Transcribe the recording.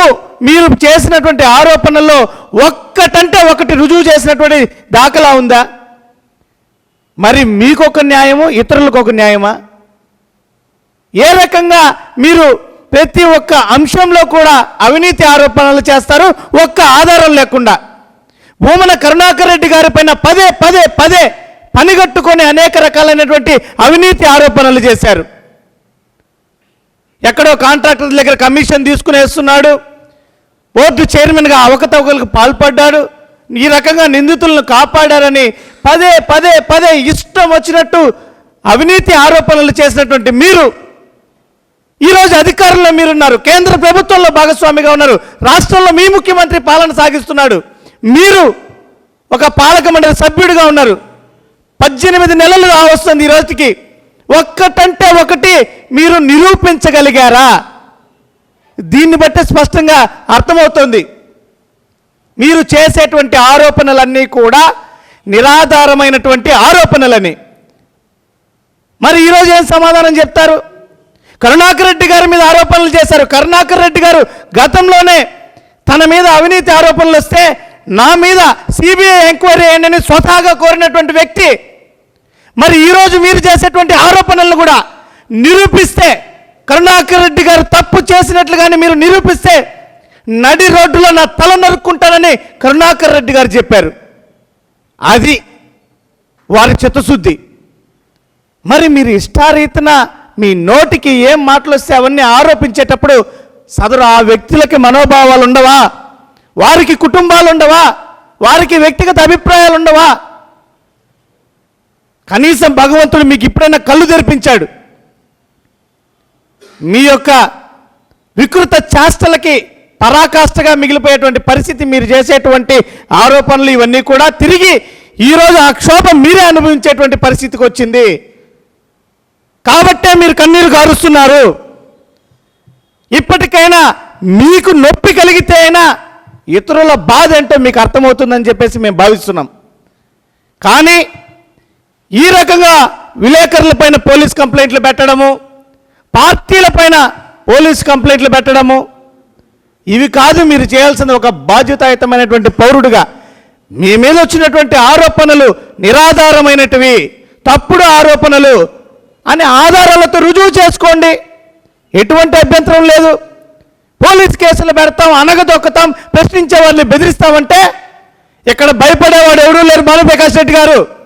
వరకు మీరు చేసినటువంటి ఆరోపణల్లో ఒక్కటంటే ఒకటి రుజువు చేసినటువంటి దాఖలా ఉందా? మరి మీకొక న్యాయము? ఇతరులకు ఒక న్యాయమా? ఏ రకంగా మీరు ప్రతి ఒక్క అంశంలో కూడా అవినీతి ఆరోపణలు చేస్తారు? ఒక్క ఆధారం లేకుండా. భూమన కరుణాకర్ రెడ్డి గారి పైన పదే పదే పదే పనిగట్టుకొని అనేక రకాలైనటువంటి అవినీతి ఆరోపణలు చేశారు. ఎక్కడో కాంట్రాక్టర్ దగ్గర కమిషన్ తీసుకుని వేస్తున్నాడు బోర్డు చైర్మన్గా అవకతవకలకు పాల్పడ్డాడు. ఈ రకంగా నిందితులను కాపాడారని పదే పదే పదే ఇష్టం వచ్చినట్టు అవినీతి ఆరోపణలు చేసినటువంటి మీరు ఈరోజు అధికారంలో మీరున్నారు. కేంద్ర ప్రభుత్వంలో భాగస్వామిగా ఉన్నారు. రాష్ట్రంలో మీ ముఖ్యమంత్రి పాలన సాగిస్తున్నాడు. మీరు ఒక పాలక మండలి సభ్యుడిగా ఉన్నారు. పద్దెనిమిది నెలలు వస్తుంది ఈ రోజుకి. ఒక్కటంటే ఒకటి మీరు నిరూపించగలిగారా? దీన్ని బట్టి స్పష్టంగా అర్థమవుతోంది. మీరు చేసేటువంటి ఆరోపణలన్నీ కూడా నిరాధారమైనటువంటి ఆరోపణలని. మరి ఈరోజు ఏం సమాధానం చెప్తారు? కరుణాకర్ రెడ్డి గారి మీద ఆరోపణలు చేశారు. కరుణాకర్ రెడ్డి గారు గతంలోనే తన మీద అవినీతి ఆరోపణలు వస్తే నా మీద సిబిఐ ఎంక్వైరీ అయ్యండి స్వతహాగా కోరినటువంటి వ్యక్తి. మరి ఈరోజు మీరు చేసేటువంటి ఆరోపణలను కూడా నిరూపిస్తే కరుణాకర్ రెడ్డి గారు తప్పు చేసినట్లుగానే మీరు నిరూపిస్తే నడి రోడ్డులో నా తల నరుక్కుంటానని కరుణాకర్ రెడ్డి గారు చెప్పారు. అది వారి చిత్తశుద్ధి. మరి మీరు ఇష్టారీతన మీ నోటికి ఏం మాటలు వస్తే అవన్నీ ఆరోపించేటప్పుడు సదరు ఆ వ్యక్తులకి మనోభావాలు ఉండవా? వారికి కుటుంబాలు ఉండవా? వారికి వ్యక్తిగత అభిప్రాయాలు ఉండవా? కనీసం భగవంతుడు మీకు ఇప్పుడైనా కళ్ళు తెరిపించాడు. మీ యొక్క వికృత చేష్టలకి పరాకాష్ఠగా మిగిలిపోయేటువంటి పరిస్థితి మీరు చేసేటువంటి ఆరోపణలు ఇవన్నీ కూడా తిరిగి ఈరోజు ఆ క్షోభం మీరే అనుభవించేటువంటి పరిస్థితికి వచ్చింది. కాబట్టే మీరు కన్నీరు కారుస్తున్నారు. ఇప్పటికైనా మీకు నొప్పి కలిగితే అయినా ఇతరుల బాధ ఏంటో మీకు అర్థమవుతుందని చెప్పేసి మేము భావిస్తున్నాం. కానీ ఈ రకంగా విలేకరులపైన పోలీస్ కంప్లైంట్లు పెట్టడము పార్టీల పైన పోలీస్ కంప్లైంట్లు పెట్టడము. ఇవి కాదు మీరు చేయాల్సిన ఒక బాధ్యతాయుతమైనటువంటి పౌరుడుగా. మీ మీద వచ్చినటువంటి ఆరోపణలు నిరాధారమైనటివి. తప్పుడు ఆరోపణలు అని ఆధారాలతో రుజువు చేసుకోండి. ఎటువంటి అభ్యంతరం లేదు. పోలీస్ కేసులు పెడతాం అనగదొక్కుతాం ప్రశ్నించే వాళ్ళని బెదిరిస్తామంటే ఇక్కడ భయపడేవాడు ఎవడూ లేరు. భానుప్రకాష్ రెడ్డి గారు.